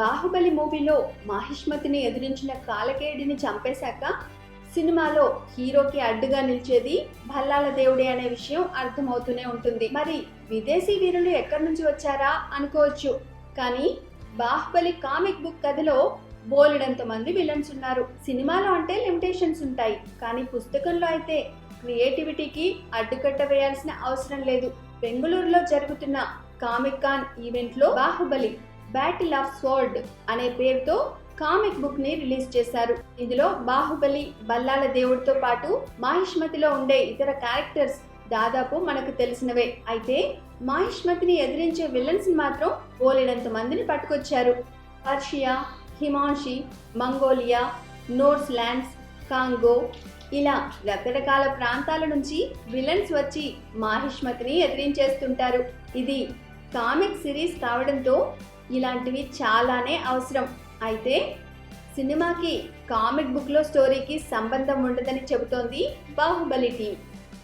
బాహుబలి మూవీలో మాహిష్మతిని ఎదిరించిన కాలకేడిని చంపేశాక సినిమాలో హీరోకి అడ్డుగా నిలిచేది భల్లాల దేవుడే అనే విషయం అర్థమవుతూనే ఉంటుంది. మరి విదేశీ వీరులు ఎక్కడి నుంచి వచ్చారా అనుకోవచ్చు. కానీ బాహుబలి కామిక్ బుక్ కథలో బోలెడంత మంది విలన్స్ ఉన్నారు. సినిమాలో అంటే లిమిటేషన్స్ ఉంటాయి. కానీ పుస్తకంలో అయితే క్రియేటివిటీకి అడ్డుకట్ట వేయాల్సిన అవసరం లేదు. బెంగళూరులో జరుగుతున్న కామిక్ కాన్ ఈవెంట్లో బాహుబలి బ్యాటిల్ ఆఫ్ స్వర్డ్ అనే పేరుతో కామిక్ బుక్ని రిలీజ్ చేశారు. ఇందులో బాహుబలి బల్లాల దేవుడితో పాటు మాహిష్మతిలో ఉండే ఇతర క్యారెక్టర్స్ దాదాపు మనకు తెలిసినవే. అయితే మాహిష్మతిని ఎదిరించే విలన్స్ మాత్రం బోలెడంత మందిని పట్టుకొచ్చారు. పర్షియా హిమాంషి మంగోలియా నోర్స్ ల్యాండ్స్ కాంగో ఇలా రకరకాల ప్రాంతాల నుంచి విలన్స్ వచ్చి మాహిష్మతిని ఎదిరించేస్తుంటారు. ఇది కామిక్ సిరీస్ కావడంతో ఇలాంటివి చాలానే అవసరం. అయితే సినిమాకి కామిక్ బుక్లో స్టోరీకి సంబంధం ఉండదని చెబుతోంది బాహుబలి టీం.